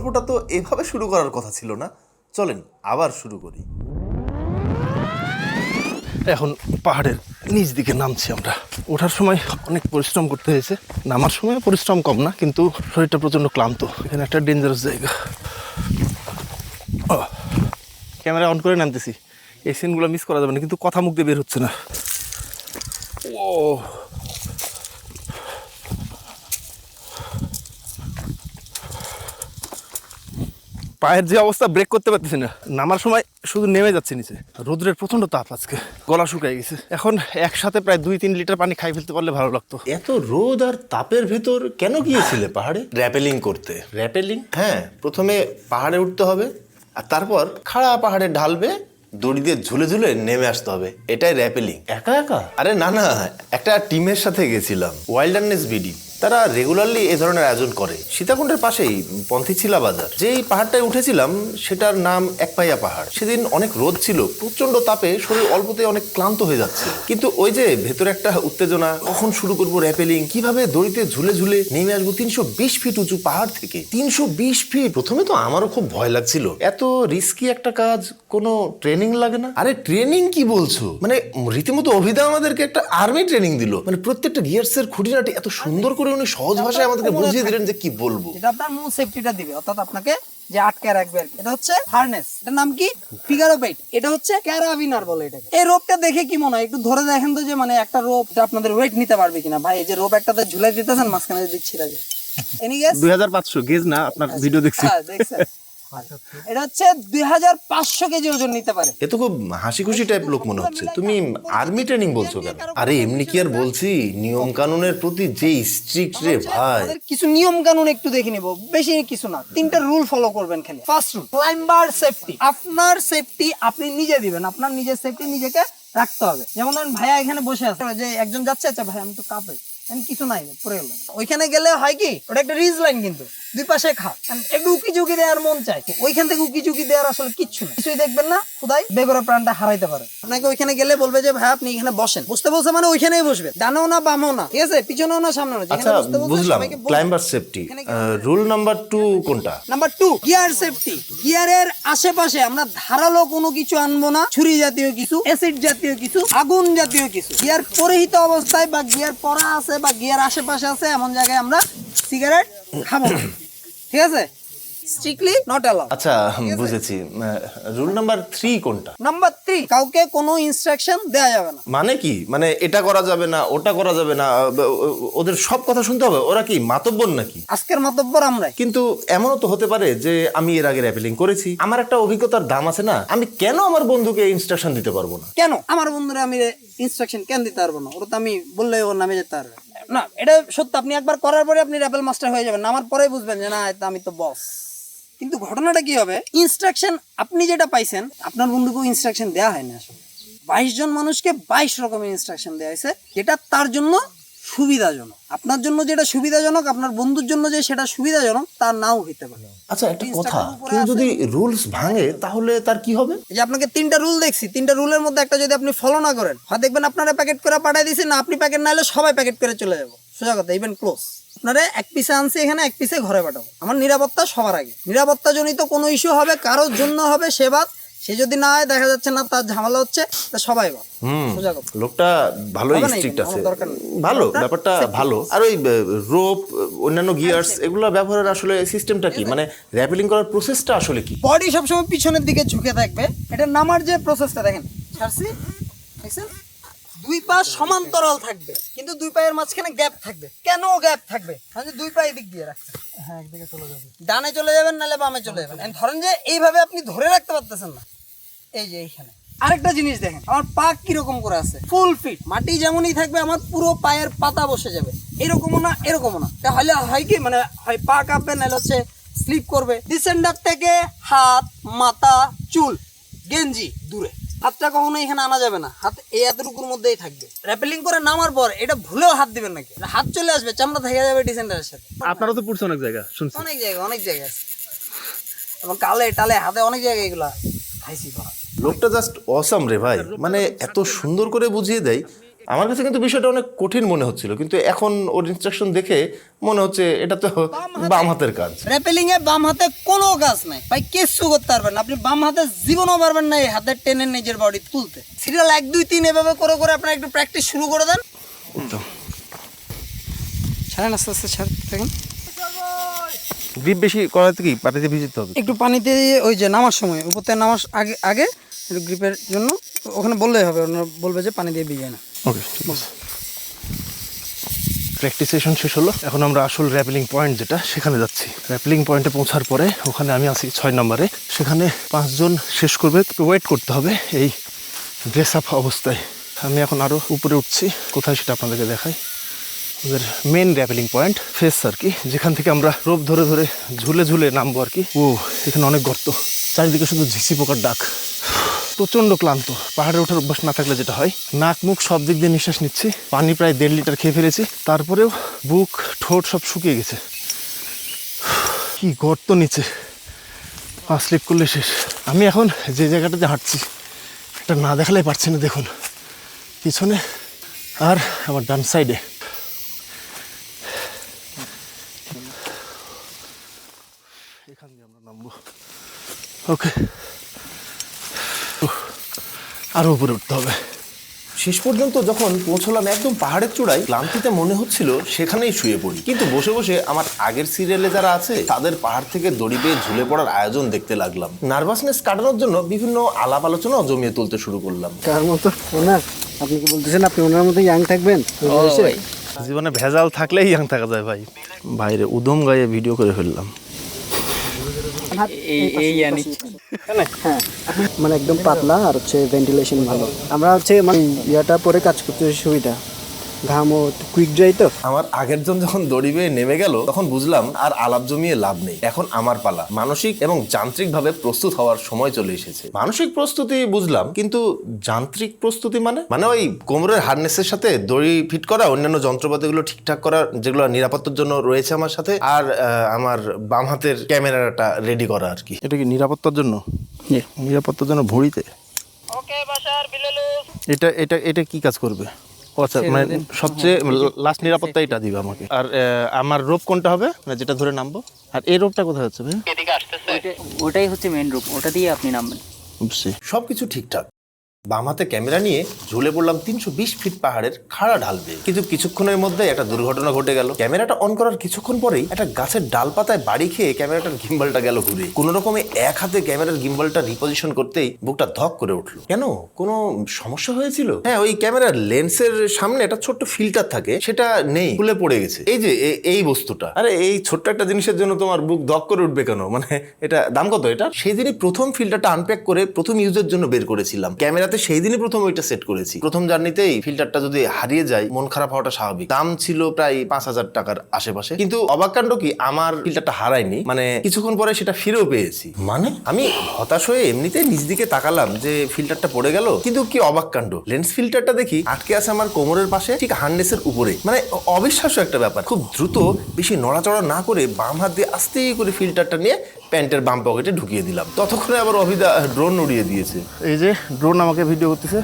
গল্পটা তো এভাবে শুরু করার কথা ছিল না। চলেন, আবার শুরু করি। এখন পাহাড়ের নিচ দিকে নামছি আমরা। ওঠার সময় অনেক পরিশ্রম করতে হয়েছে। নামার সময় পরিশ্রম কম না, কিন্তু শরীরটা প্রচণ্ড ক্লান্ত। এখানে একটা ডেঞ্জারাস জায়গা। ক্যামেরা অন করে নামতেছি। এই সিনগুলো মিস করা যাবে না, কিন্তু কথা মুখ দিয়ে বের হচ্ছে না। ও পায়ের যে অবস্থা ব্রেক করতে পারতেছি না। নামার সময় শুধু নেমে যাচ্ছে নিচে। রোদ্রের প্রচণ্ড তাপ আজকে। গলা শুকায় গেছে। এখন একসাথে প্রায় দুই তিন লিটার পানি খাই ফেলতে পারলে ভালো লাগতো। এত রোদ আর তাপের ভেতর কেন গিয়েছিলে পাহাড়ে? র্যাপেলিং করতে। র্যাপেলিং হ্যাঁ প্রথমে পাহাড়ে উঠতে হবে আর তারপর খাড়া পাহাড়ে ঢালবে দড়ি দিয়ে ঝুলে ঝুলে নেমে আসতে হবে। এটাই র্যাপেলিং একা একা? আরে না না একটা টিমের সাথে গেছিলাম ওয়াইল্ডারনেস বিডি তারা রেগুলারলি এ ধরনের আয়োজন করে। সীতাকুণ্ডের পাশেই পন্থীছিলা বাজার যেই পাহাড়টায় উঠেছিলাম, সেটার নাম একপাইয়া পাহাড়। সেদিন অনেক রোদ ছিল প্রচণ্ড তাপে শরীর অল্পতে অনেক ক্লান্ত হয়ে যাচ্ছে কিন্তু ওই যে ভেতরে একটা উত্তেজনা, কখন শুরু করব র্যাপেলিং, কীভাবে দড়িতে ঝুলে ঝুলে নেমে আসব তিনশো বিশ ফিট উঁচু পাহাড় থেকে? তিনশো বিশ ফিট প্রথমে তো আমারও খুব ভয় লাগছিল। এত রিস্কি একটা কাজ, কোনো ট্রেনিং লাগে না? আরে ট্রেনিং কি বলছো? মানে রীতিমতো অভিদা আমাদেরকে একটা আর্মি ট্রেনিং দিল। মানে প্রত্যেকটা গিয়ার্সের খুঁটিনাটি এত সুন্দর করে উনি সহজ ভাষায় আমাদেরকে বুঝিয়ে দিলেন যে কি বলব। এটা আপনার মূল সেফটিটা দিবে অর্থাৎ আপনাকে যে আটকে রাখবে আর এটা হচ্ছে হার্নেস এটার নাম কি? ফিগার অফ এইট এটা হচ্ছে ক্যারাবিনার বলে এটাকে। এই রোপটা দেখে কি মনে হয়? একটু ধরে দেখেন তো যে মানে একটা রোপ আপনাদের ওয়েট নিতে পারবে কিনা। ভাই এই যে রোপ একটাতে ঝুলাই দিতেছেন মাঝখানে দিচ্ছি যায় এনি গেস দুই হাজার পাঁচশো গেজ না আপনার ভিডিও দেখছি। হ্যাঁ দেখছেন। এটা হচ্ছে দুই হাজার পাঁচশো কেজি ওজন নিতে পারে। এ তো খুব হাসি খুশি টাইপ লোক মনে হচ্ছে। তুমি আর্মি ট্রেনিং বলছো কেন? আরে এমনি কি আর বলছি? নিয়ম কানুনের প্রতি যে স্ট্রিক্ট রে ভাই। কিছু নিয়ম কানুন একটু দেখে নিব। বেশি কিছু না। তিনটা রুল ফলো করবেন খালি। ফার্স্ট রুল ক্লাইম্বার সেফটি আপনার সেফটি আপনি নিজে দিবেন। আপনার নিজের সেফটি নিজেকে রাখতে হবে। যেমন ধরেন ভাইয়া এখানে বসে আছে। যে একজন যাচ্ছে আচ্ছা ভাই আমি তো কাঁপে। কিছু নাই পড়ে গেল ওইখানে গেলে হয় কি? ওটা একটা রিজ লাইন কিন্তু। দুই পাশে খা একটু উকি ঝুঁকি দেওয়ার মন চায় ওইখান থেকে উকি ঝুঁকি দেওয়ার আসলে কিচ্ছু না। কিছুই দেখবেন না খুদাই বেগরের প্রাণটা হারাইতে পারে। আপনাকে ওইখানে গেলে বলবে যে ভাই আপনি এখানে বসেন। বুঝতে বলছে মানে ওইখানেই বসবে। ডানেও না বামেও না। ঠিক আছে? পিছনেও না সামনেও না। আচ্ছা বুঝলাম। Climber safety rule number two কোনটা? নাম্বার টু গিয়ার সেফটি গিয়ারের আশেপাশে আমরা ধারালো কোনো কিছু আনব না। ছুরি জাতীয় কিছু অ্যাসিড জাতীয় কিছু আগুন জাতীয় কিছু। গিয়ার পরিহিত অবস্থায় বা গিয়ার পরা আছে বা গিয়ার আশেপাশে আছে এমন জায়গায় আমরা সিগারেট খাব ঠিক আছে? স্ট্রিক্টলি নট অ্যালাউ আচ্ছা বুঝেছি। রুল নাম্বার থ্রি কোনটা? নাম্বার থ্রি কাউকে কোনো ইনস্ট্রাকশন দেওয়া যাবে না। মানে কি? মানে এটা করা যাবে না ওটা করা যাবে না ওদের সব কথা শুনতে হবে? ওরা কি মাতব্বর নাকি? আজকের মাতব্বর আমরাই। কিন্তু এমনও তো হতে পারে যে আমি এর আগে র্যাপেলিং করেছি। আমার একটা অভিজ্ঞতার দাম আছে না? আমি কেন আমার বন্ধুকে ইনস্ট্রাকশন দিতে পারব না? কেন? আমার বন্ধুরা আমি ইনস্ট্রাকশন কেন দিতে পারব না? ওরা তো আমি বললে ওর নামে যেতে পারবে। না, এটা সত্য, আপনি একবার করার পরে আপনি র্যাপেল মাস্টার হয়ে যাবেন আমার পরে বুঝবেন যে না আমি তো বস কিন্তু ঘটনাটা কি হবে? ইনস্ট্রাকশন আপনি যেটা পাইছেন, আপনার বন্ধুকেও ইনস্ট্রাকশন দেওয়া হয় আসলে। বাইশ জন মানুষকে বাইশ রকমের ইনস্ট্রাকশন দেওয়া হয়েছে, যেটা তার জন্য সুবিধাজনক। আপনার জন্য যেটা সুবিধাজনক আপনার বন্ধুর জন্য যে সেটা সুবিধাজনক তা নাও হইতে পারে। আচ্ছা একটা কথা কেউ যদি রুলস ভাঙে তাহলে তার কি হবে? যে আপনাকে তিনটা রুল দেখছি তিনটা রুলের মধ্যে একটা যদি আপনি ফলো না করেন হয় দেখবেন আপনারা প্যাকেট করে পাঠিয়ে দিয়েছেন না আপনি প্যাকেট না হলে সবাই প্যাকেট করে চলে যাব। সোজা কথা ইভেন ক্লোজ আপনারা এক পিসে আনছি এখানে এক পিসে ঘরে পাঠাবো। আমার নিরাপত্তা সবার আগে। নিরাপত্তা জনিত কোনো ইস্যু হবে কারোর জন্য হবে সে বাদ সে যদি না হয় দেখা যাচ্ছে না তার ঝামেলা হচ্ছে সবাই লোকটা না স্ট্রিক্ট আছে। ভালো ব্যাপারটা ভালো। আর ওই রোপ অন্যান্য গিয়ার্স এগুলো ব্যবহারের আসলে সিস্টেমটা কি? মানে র্যাপেলিং করার প্রসেসটা আসলে কি? বডি সবসময় পিছনের দিকে ঝুঁকে থাকবে। এটা নামার যে প্রসেসটা দেখেন ছাড়ছি দেখছেন? দুই পা সমান্তরাল থাকবে কিন্তু দুই পায়ের মাঝখানে গ্যাপ থাকবে। কেন গ্যাপ থাকবে? দুই পায়ে দিক দিয়ে রাখছে। হ্যাঁ একদিকে চলে যাবে। ডানে চলে যাবেন নাহলে বামে চলে যাবেন। ধরেন যে এইভাবে আপনি ধরে রাখতে পারতেছেন না। এই যে এইখানে। আরেকটা জিনিস দেখেন আমার পা কীরকম করে আছে? ফুল ফিট মাটি যেমনই থাকবে আমার পুরো পায়ের পাতা বসে যাবে। এরকমও না এরকমও না। তা হলে হয় কি মানে হয় পা কাঁপবে নাহলে হচ্ছে স্লিপ করবে। ডিসেন্ডার থেকে হাত মাথা চুল গেঞ্জি দূরে। হাতটা কখনো এখানে আনা যাবে না। হাত এই এতটুকুর মধ্যেই থাকবে। র্যাপেলিং করে নামার পর এটা ভুলেও হাত দিবেন নাকি? হাত চলে আসবে চামড়া থেকে যাবে ডিসেন্ডারের সাথে। আপনারও তো পড়ছে অনেক জায়গা শুনছি। অনেক জায়গা অনেক জায়গা আছে। এবং কালে টালে হাতে অনেক জায়গা এগুলা খাইছি। লোকটা জাস্ট অসাম রে ভাই। মানে এত সুন্দর করে বুঝিয়ে দেয় আমার কাছে কিন্তু বিষয়টা অনেক কঠিন মনে হচ্ছিল কিন্তু এখন ওর ইনস্ট্রাকশন দেখে মনে হচ্ছে এটা তো বাম হাতের কাজ। র্যাপেলিং এ বাম হাতে কোনো কাজ নাই। ভাই কিচ্ছু করতে পারবেন না। আপনি বাম হাতে জীবনও পারবেন না এই হাতের টেনে নিজের বডি তুলতে। সিরিয়াল এক দুই তিন এভাবে করে করে আপনার একটু প্র্যাকটিস শুরু করে দেন। ছাড়েন আস্তে আস্তে ছাড়তে থাকেন গ্রিপ বেশি করাতে কি? পানিতে ভিজিতে হবে। একটু পানিতে ওই যে নামার সময় উপর থেকে নামার আগে আগে গ্রিপের জন্য ওখানে বললেই হবে ওনারা বলবে যে পানি দিয়ে ভিজায় না। ওকে ঠিক আছে। প্র্যাকটিস সেশন শেষ হলো। এখন আমরা আসল র্যাপেলিং পয়েন্ট যেটা, সেখানে যাচ্ছি। র্যাপেলিং পয়েন্টে পৌঁছার পরে ওখানে আমি আছি ছয় নম্বরে। সেখানে পাঁচজন শেষ করবে ওয়েট করতে হবে এই ড্রেস আপ অবস্থায়। আমি এখন আরও উপরে উঠছি, কোথায় সেটা আপনাদেরকে দেখাই। ওদের মেন র্যাপেলিং পয়েন্ট ফেস আর কি যেখান থেকে আমরা রোপ ধরে ধরে ঝুলে ঝুলে নামবো আর কি। ও, এখানে অনেক গর্ত। চারিদিকে শুধু ঝিসি পোকার ডাক। প্রচণ্ড ক্লান্ত। পাহাড়ে ওঠার অভ্যাস না থাকলে যেটা হয়, নাক মুখ সব দিক দিয়ে নিঃশ্বাস নিচ্ছি, পানি প্রায় দেড় লিটার খেয়ে ফেলেছি, তারপরেও বুক, ঠোঁট সব শুকিয়ে গেছে। কি গর্ত নিচে। পা স্লিপ করলে শেষ। আমি এখন যে জায়গাটাতে হাঁটছি, এটা না দেখালে পারছি না, দেখুন। পিছনে আর আমার ডান সাইডে। এখান দিয়ে আমরা নামবো। ওকে। আরও উপরে উঠতে হবে। শেষ পর্যন্ত যখন পৌঁছলাম একদম পাহাড়ের চূড়ায় ক্লান্তিতে মনে হচ্ছিল সেখানেই শুয়ে পড়ি। কিন্তু বসে বসে আমার আগের সিরিয়ালে যারা আছে তাদের পাহাড় থেকে দড়ি বেয়ে ঝুলে পড়ার আয়োজন দেখতে লাগলাম। নার্ভাসনেস কাটানোর জন্য বিভিন্ন আলাপ আলোচনাও জমিয়ে তুলতে শুরু করলাম। তার মতো? ওনার? আপনি কি বলতেছেন আপনি ওনার মতো ইয়াং থাকবেন? জীবনে ভেজাল থাকলেই ইয়াং থাকা যায় ভাই। বাইরে উদম গায়ে ভিডিও করে ফেললাম। হ্যাঁ। মানে একদম পাতলা আর হচ্ছে ভেন্টিলেশন ভালো। আমরা হচ্ছে মানে ইয়াটা পরে কাজ করতে সুবিধা। ঘামও কুইক ড্রাই তো? আমার আগের জন যখন দড়ি বেয়ে নেমে গেল তখন বুঝলাম আর আলাপ জমিয়ে লাভ নেই। এখন আমার পালা। মানসিক এবং যান্ত্রিক ভাবে প্রস্তুত হওয়ার সময় চলে এসেছে। মানসিক প্রস্তুতি বুঝলাম কিন্তু যান্ত্রিক প্রস্তুতি মানে? মানে ওই কোমরের হার্নেসের সাথে দড়ি ফিট করা অন্যান্য যন্ত্রপাতিগুলো ঠিকঠাক করা যেগুলো নিরাপত্তার জন্য রয়েছে আমার সাথে আর আমার বাম হাতের ক্যামেরাটা রেডি করা আর কি। এটা কি নিরাপত্তার জন্য? নিরাপত্তার জন্য ভড়িতে? এটা এটা এটা কি কাজ করবে? আচ্ছা মানে সবচেয়ে লাস্ট নিরাপত্তা এটা দিবে আমাকে। আর আহ, আমার রোপ কোনটা হবে? মানে যেটা ধরে নামবো। আর এই রোপটা কোথায় হচ্ছে ভাই ওটাই হচ্ছে মেন রোপ ওটা দিয়ে আপনি নামবেন। বুঝছি। সবকিছু ঠিকঠাক। বাম হাতে ক্যামেরা নিয়ে ঝুলে পড়লাম তিনশো বিশ ফিট পাহাড়ের খাড়া ঢাল বেয়ে কিন্তু কিছুক্ষণের মধ্যে একটা দুর্ঘটনা ঘটে গেল। ক্যামেরাটা অন করার কিছুক্ষণ পরেই একটা গাছের ডালপাতায় বাড়ি খেয়ে ক্যামেরাটার গিম্বলটা গেল ঘুরে। কোনো রকমে এক হাতে ক্যামেরার গিম্বলটা রিপোজিশন করতেই বুকটা ধক করে উঠল। কেন? কোনো সমস্যা হয়েছিল? হ্যাঁ ওই ক্যামেরার লেন্সের সামনে একটা ছোট্ট ফিল্টার থাকে, সেটা নেই, খুলে পড়ে গেছে। এই যে এই বস্তুটা। আরে, এই ছোট্ট একটা জিনিসের জন্য তোমার বুক ধক করে উঠবে কেন? মানে এটা দাম কত এটা সেই দিনই প্রথম ফিল্টারটা আনপ্যাক করে প্রথম ইউজের জন্য বের করেছিলাম। ক্যামেরাতে সেই দিনই প্রথম ওইটা সেট করেছি। প্রথম জার্নিতেই ফিল্টারটা যদি হারিয়ে যায় মন খারাপ হওয়াটা স্বাভাবিক। দাম ছিল প্রায় পাঁচ হাজার টাকার আশেপাশে। কিন্তু অবাক কাণ্ড কি আমার ফিল্টারটা হারায়নি। মানে কিছুক্ষণ পরে সেটা ফিরেও পেয়েছি। মানে? আমি হতাশ হয়ে এমনিতেই নিজ দিকে তাকালাম যে ফিল্টারটা পড়ে গেল। কিন্তু কি অবাক কাণ্ড? লেন্স ফিল্টারটা দেখি আটকে আছে আমার কোমরের পাশে ঠিক হার্নেসের উপরে মানে অবিশ্বাস্য একটা ব্যাপার। খুব দ্রুত বেশি নড়াচড়া না করে বাম হাত দিয়ে আস্তে করে ফিল্টারটা নিয়ে প্যান্টের বাম পকেটে ঢুকিয়ে দিলাম। ততক্ষণে আবার অভিদা ড্রোন উড়িয়ে দিয়েছে। এই যে ড্রোন আমাকে ভিডিও করতেছে।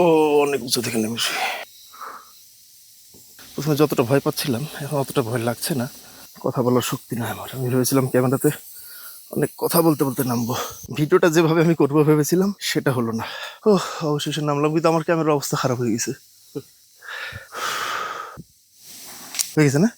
ও অনেক উঁচু থেকে নেমেছি প্রথমে যতটা ভয় পাচ্ছিলাম, এখন অতটা ভয় লাগছে না। কথা বলার শক্তি না আমার। আমি ভেবেছিলাম ক্যামেরাতে অনেক কথা বলতে বলতে নামবো। ভিডিওটা যেভাবে আমি করব ভেবেছিলাম, সেটা হলো না। ও অবশেষে নামলাম, কিন্তু আমার ক্যামেরার অবস্থা খারাপ হয়ে গেছে। হয়ে গেছে না?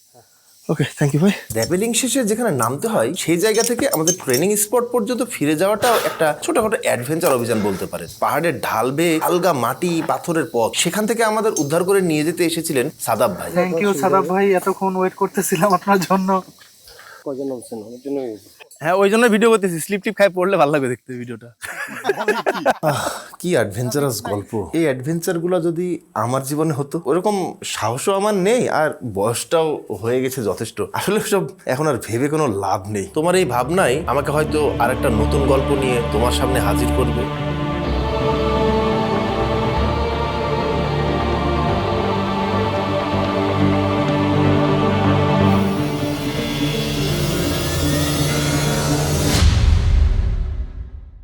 ওকে থ্যাংক ইউ ভাই র্যাপিডিং শেষে যেখানে নামতে হয় সেই জায়গা থেকে আমাদের ট্রেনিং স্পট পর্যন্ত ফিরে যাওয়াটাও একটা ছোটখাটো অ্যাডভেঞ্চার অভিযান বলতে পারে পাহাড়ের ঢাল বেয়ে আলগা মাটি পাথরের পথ সেখান থেকে আমাদের উদ্ধার করে নিয়ে যেতে এসেছিলেন সাদাব ভাই। থ্যাংক ইউ সাদাব ভাই এতক্ষণ ওয়েট করতেছিলাম আপনার জন্য। হ্যাঁ ওই জন্য ভিডিও করতেছি। স্লিপ টিপ খাই পড়লে ভালো লাগবে দেখতে ভিডিওটা কি অ্যাডভেঞ্চারাস গল্প। এই অ্যাডভেঞ্চারগুলো যদি আমার জীবনে হতো ওরকম সাহসও আমার নেই আর বয়সটাও হয়ে গেছে যথেষ্ট। আসলে সব এখন আর ভেবে কোনো লাভ নেই। তোমার এই ভাবনাই আমাকে হয়তো আরেকটা নতুন গল্প নিয়ে তোমার সামনে হাজির করবে।